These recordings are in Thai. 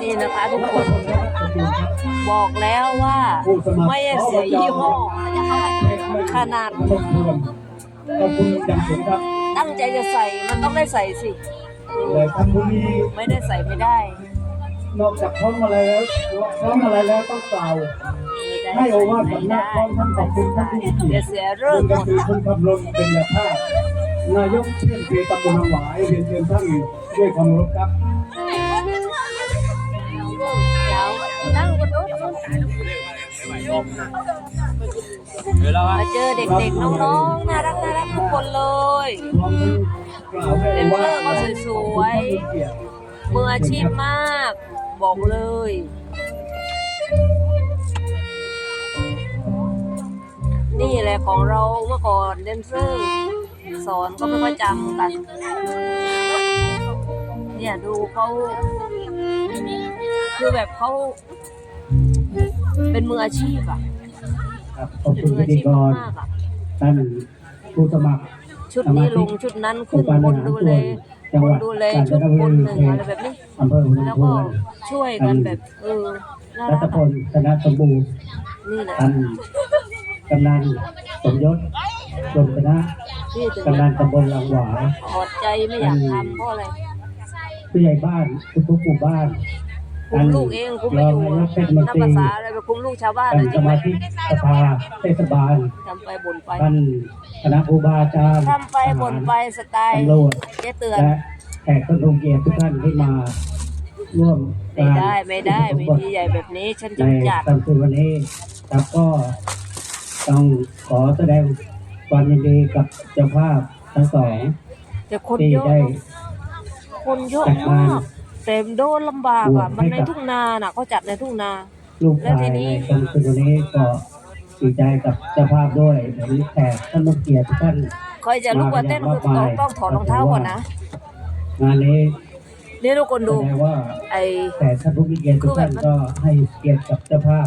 นี่นะคะทุกคน บอกแล้วว่าไม่ใช่เสียยี่ห้อขนาดขอบคุณขอบคุณอย่างสูงครับตั้งใจจะใส่มันต้องได้ใส่สิ เลยท่านผู้นี้ไม่ได้ใส่ไม่ได้นอกจากพร้อมอะไรแล้วพร้อมอะไรแล้วต้องกล่าว ให้โอวาทสำนักพร้อมทั้งขอบคุณท่านผู้มีเกีเดี๋ยยรวติเสียเรื่เรื่อองงการถือคุณคำลนเป็นยาภาพ นายกเทศเกตำบลหนองหวายเรียนเชิญท่านด้วยความรพครับเรถมาเจอเด็กๆน้องๆน่ารักน่ารักทุกคนเลยพร้อมทั้งกล่อวาทเด็กๆก็สวยๆขอบคุณท่านผู้มีเกียมืออาชีพมาก บอกเลยนี่แหละของเราเมื่อก่อนเดนเซอร์ สอนก็ไม่ค่อยจำกัน เนี่ยดูเขาคือแบบเขาเป็นมืออาชีพอะครับขอบเป็นคุณมือพิอาธีชีพกรมากๆอะ ท่านผู้สมัคร ชุดนี้ลงชุดนั้นขึ้นคนดูแลคนดูแลชุดคนหนึ่งอะไรแบบนี้ อำเภอหุนแล้วพก็วนช่วยกันแบบเออน่ารัรัตกพอะลธนสมบูรณ์นี่แหละท่านกำนันสมยศรมชนะ ที่ถึงกำนันตำบลลังหวายถอดใจไม่อยากทำเพราะอะไร ผู้ใหญ่บ้านทุกๆหมู่บ้านคุมลูกเองคุมไม่อยู่รองนายกเทศมนนับตรีภาษาอะไรไปคุมลูกชาวบ้านท่านนะสใช่ไหมมาชิกสภาเทศบาลทำไปบ่นไปท่านคณะครูบาอาจารย์ทำไปบ่นไปสไตล์ตำรวจเจ๊เตือนและแขกคนทรงเกียรติทุกท่านที่มาร่วมไม่การได้ไม่ได้ไม่ดีใหญ่แบบนี้ฉันในจะจัดค่ำคืนวันนี้ครับก็ต้องขอแสดง ความยินดีกับเจ้าภาพทั้งสองแต่คนที่เยอะได้เนอะคนเยอะมากแต่โดนลำบากอะมันในทุ่งนาน่ะเขาจัดในทุ่งนา ลูกแล้วชายทีในนี้ค่ำคืนวันนี้ก็ดีใจกับเจ้าภาพด้วยเห็นแขกท่านผู้เกียรติทุกท่านใครจะลุกมาเต้นคือต้องต้องถอดรองเท้าก่อนนะงานนี้นี่ทุกคนแสดูดงว่าไอแขกท่านผู้มีเกียรติทุกท่านก็ให้เกียรติกับเจ้าภาพ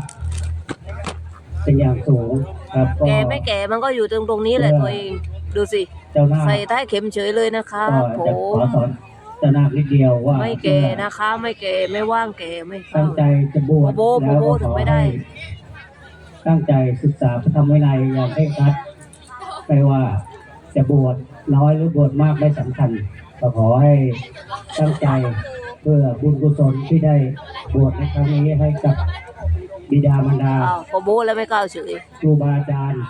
เป็นอย่างสูงครับก็ แก่ไม่แก่มันก็อยู่ตรงตรงนี้แหละตัวเอง ดูสิ เจ้าหน้าใส่ใต้เข็มเฉยเลยนะคะก็ผจะขอมสอนเจ้าหน้านิดเดียวว่าไม่แก่นะคะ ไม่แก่ไม่ว่างแก่ไม่ตั้เข้างใจจะบวชโบโบแล้วโบก็ถึของไม่ได้ ให้ตั้งใจศึกษาพระธรรมวินัยอย่างเคร่งครัดไม่ว่าจะบวชน้อยหรือบวชมากไม่สำคัญก็ขอให้ตั้งใจเพื่อบุญกุศลที่ได้บวชในครั้งนี้ให้กับ บิดามารดาอ้าวพอโบแล้วไม่กล้าเฉยครูบาอาจารย์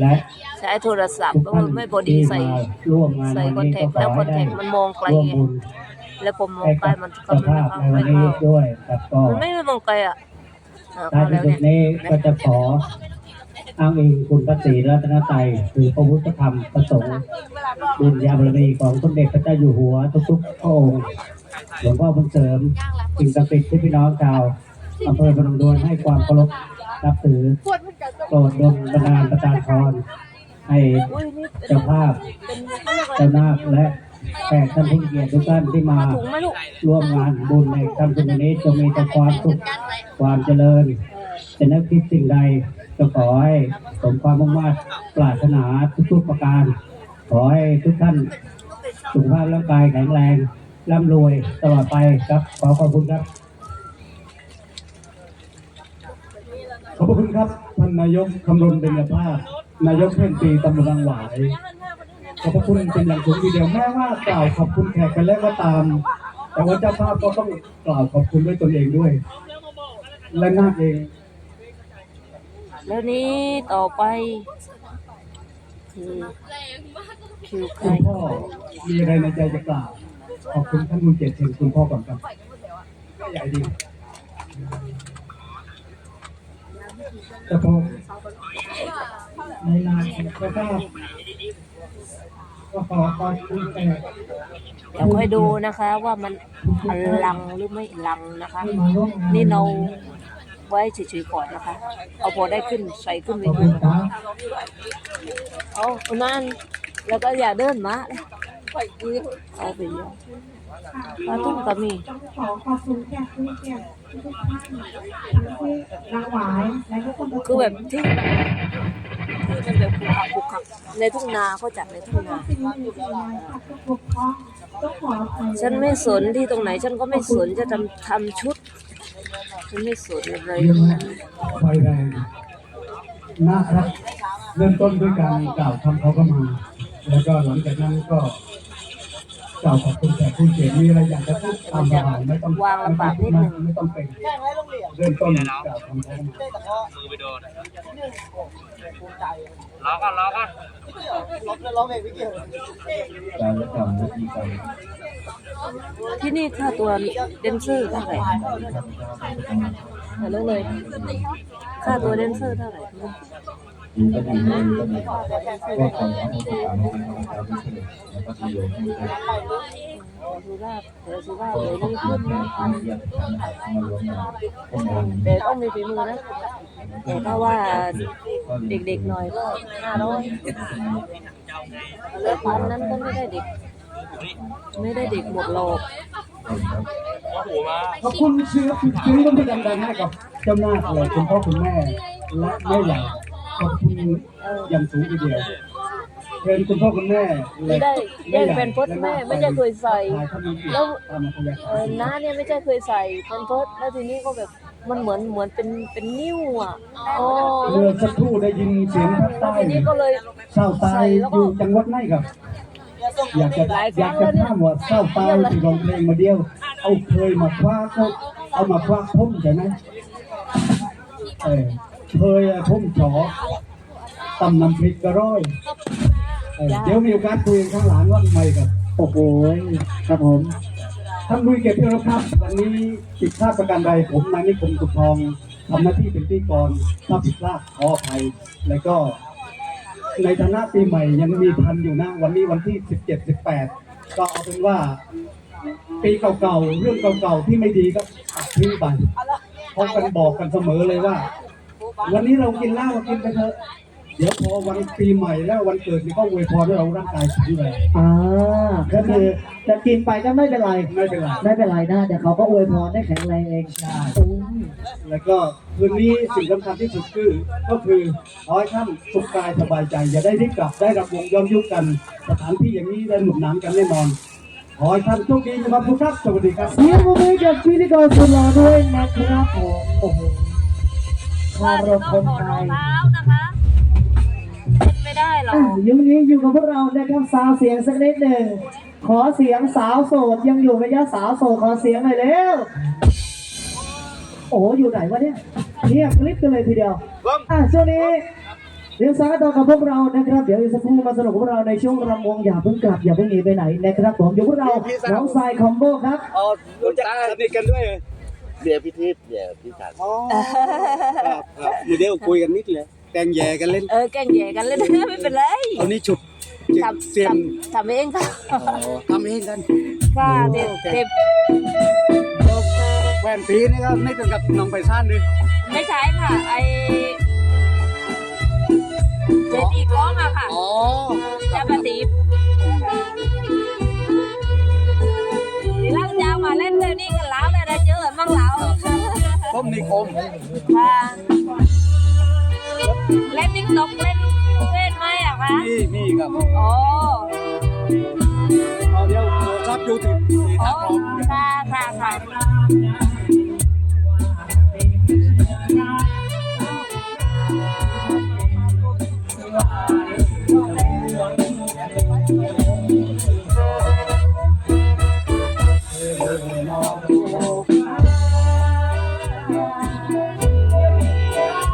และใช้โทรศัพท์ทุกก็ท่านไม่พอดีที่ใส่มาร่วมงานใส่วันคอนนี้แทก็คขแล้วอคอนให้แทได้คมันมองไกลร่วมไงบุญแล้วผมมองให้ไปกับมันก็เจ้าไม่ภาพในเข้าวันไม่นี้เข้าด้วยครับก็มันไม่มองไกลอะอ่าท้ายเข้าที่แล้วสุเนี่ดยนี้ก็จะขออ้างอิงคุณพระศรีรัตนตรัยคือพระพุทธธรรมประสงค์บุญญาบารมีของสมเด็จพระเจ้าอยู่หัวทุกๆพระองค์หลวงพ่อบุญเสริมสิ่งศักดิ์สิทธิ์ที่พี่น้องชาว อำเภอพนมดวนให้ความเคารพนับถือโปรดดลบันดาลประทานพรให้เจ้าภาพเป็นเขาเรียกอะไรเจ้านาคและแขกท่านผู้เกียรติทุกท่านที่มาร่วมงานบุญในค่ำคืนนี้จงมีแต่ความสุขความเจริญจะนึกคิดสิ่งใดก็ขอให้สมความมุ่งมั่นปรารถนาทุกๆประการ ขอให้ทุกท่านสุขภาพร่างกายแข็งแรงร่ำรวยตลอดไปครับขอขอบคุณครับ ขอบคุณครับท่านนายกคำรณเบญจภาพนายกเทศมนตรีตำบลบางหวาย ขอบพระคุณเป็นอย่างสูงทีเดียวแม้ว่ากล่าวขอบคุณแขกไปแล้วก็ตาม แต่ว่าเจ้าภาพก็ต้องกล่าวขอบคุณด้วยตนเองด้วย และนาคเอง แล้วนี้ต่อไปคือคิวใครคุณพ่อมีอะไรในใจจะกล่าวขอบคุณท่านคุณเกียรติเชิญคุณพ่อก่อนครับใหญ่ดี แต่พอในนามของเจ้าภาพก็ขอขอบคุณแขกเดี๋ยวค่อยดูนะคะว่ามันอลังหรือไม่ลังนะคะ นี่เราไว้เฉยๆก่อนนะคะ เอาพอได้ขึ้นใส่ขึ้นไปดูเอาอนั่นแล้วก็อย่าเดินมาเอาไปเยอะปลาตุ้มก็มีขอขอบคุณแขกผู้เกียรติทุกท่า นางหวายและทุกคนทุกคือแบบที่ที่มันแบบขุกขักขุกขักในทุ่งนาเขาจัดในทุ่งนาฉันไม่สนที่ตรงไหน ฉันก็ไม่สนจะทำทำชุด ฉันไม่สนอะไรเรื่องแรกไฟแรงนะครับเริ่มต้นด้วยการกล่าวคำเขาก็มา แล้วก็หลังจากนั้นก็ กล่าวขอบคุณแขกผู้เกียรติมีอะไรอยากจะพูดตามสบายไม่ต้องวางลำบากนิดนึงไม่ต้องเป็นเริ่มต้นกล่าวคำเขาก็มามือไปโดนรอก่อนรอก่อนการทำหน้าที่การที่นี่ค่าตัวเดนเซอร์เท่าไหร่เรื่องเลยค่าตัวเดนเซอร์เท่าไหร่ ดีก็ดีไม่ดีก็ดีก็คอยให้ผู้ตามให้เป็นกำลังใจพิเศษแล้วก็ดีเลยที่จะสุราษฎร์แต่สุราษฎร์เดี๋ยวนี้ขึ้นนะมายี่ยมารวมงานพวกเราแต่ต้องมีฝีมือนะแต่ถ้าว่าเด็กๆหน่อยก็ห้าร้อยแล้วพันนั้นก็ไม่ได้เด็ก ไม่ได้เด็กหมดโลกขอบคุณเชื้อชื้อต้องเป็นดังๆให้กับเจ้าหน้าเลยคุณพ่อคุณแม่และแม่ใหญ่ ขอบคุณอย่างสูงทีเดียวเชิญคุณพ่อคุณแม่ไม่ได้แย่งเป็นพดแม่ไม่ใช่เคยใส่ แล้แล้ววเออน้าเนี่ยไม่ใช่เคยใส่เป็นพดแล้วทีนี้ก็แบบมันเหมือนเหมือนเป็นเป็นนิ้วอะอ๋อเมื่อสักครู่ได้ยินเสียงภาคแล้วใต้ทีนี้ก็เลยเศร้าตายอยู่จังหวัดไหนครับ อยากจะอยากจะถามว่าเศร้าตายที่ร้องเพลงมาเดียว เอาเคยมาคว้าเขาเอามาคว้าพุ่มใช่ไหมเออ เคยอะพุ่มจอตำน้ำพริกกระร้อยเออเดี๋ยวมีโอกาสคุยกันข้างหลังว่าทำไมครับโอ้โหครับผมท่านลุยเก็บที่เราครับ วันนี้ผิดพลาดประการใดผมนายนิคมสุขทองทำหน้าที่เป็นพิธีกรถ้าผิดพลาดขออภัยแล้วก็ในฐานะปีใหม่ยังมีทันอยู่นะ วันนี้วันที่ 17 18 ก็เอาเป็นว่า ปีเก่าๆ เรื่องเก่าๆ ที่ไม่ดีก็ตัดทิ้งไปเพราะกันบอกกันเสมอเลยว่า วันนี้เรากินเหล้าเรากินไปเถอะ เดี๋ยวพอวันปีใหม่แล้ววันเกิดนี่ก็อวยพรให้เราร่างกายแข็งแรงอ่าก็คือจะกินไปก็ไม่เป็นไร ไม่เป็นไร ไม่เป็นไรนะเดี๋ยวเขาก็อวยพรได้แข็งแรงเองใช่แล้วก็คืนนี้สิ่งสำคัญที่สุดคือ ก็คือขอให้ท่านสุขกายสบายใจ อย่าได้ได้กลับได้รับวงย้อนยุคกัน สถานที่อย่างนี้ได้หนุนหนานกันแน่นอนขอให้ท่านโชคดีมีความสุขครับสวัสดีครับเสียงปรบมือกับพิธีกรสุดหล่อด้วยนะครับผมโอ้โห คารพคนไทยนะคะไม่ได้หรอกอะยุคนี้อยู่กับพวกเรานะครับสาวเสียงสักนิดหนึ่งขอเสียงสาวโสดยังอยู่ไหมจ๊ะสาวโสดขอเสียงหน่อยเร็วโอ้โหอยู่ไหนวะเนี่ยเงียบคลิปกันเลยทีเดียวอะช่วงนี้เดี๋ยวสารต่อกับพวกเรานะครับ เดี๋ยวอีกสักครู่มาสนุกกับพวกเราในช่วงรำวงอย่าเพิ่งกลับอย่าเพิ่งหนีไปไหนนะครับผมอยู่พวกเราน้องทรายคอมโบครับรู้จักสนิทกันด้วยเบีย ร์พิทิพย์เบียร์พิจันอ๋อครับครับอยู่เดี๋ยวคุยกันนิดเลยแกงแย่กันเล่นเออแกล้งแย่กันเลยนะไม่เป็นไรเอานี่ฉุดทำเสียมทำทำเองค่ะทำเองกันค่ะเด็บเด็บแหวนปีนี่ก็นี่เป็นกับน้องไปซ่านด้วยไม่ใช่ค่ะไอเจดีกล้องอะค่ะอ๋อจะปฏิบ นะเจอกันบ้างแล้วต้มนิคมค่ะเล่นติ๊กต็อกเล่นเฟซไหมอะคะนี่นี่ครับอ๋อเอาเดี๋ยวโทรศัพท์ยูทูบนี่อ๋ถ้าอพร้อมค่ะค่ะค่ะ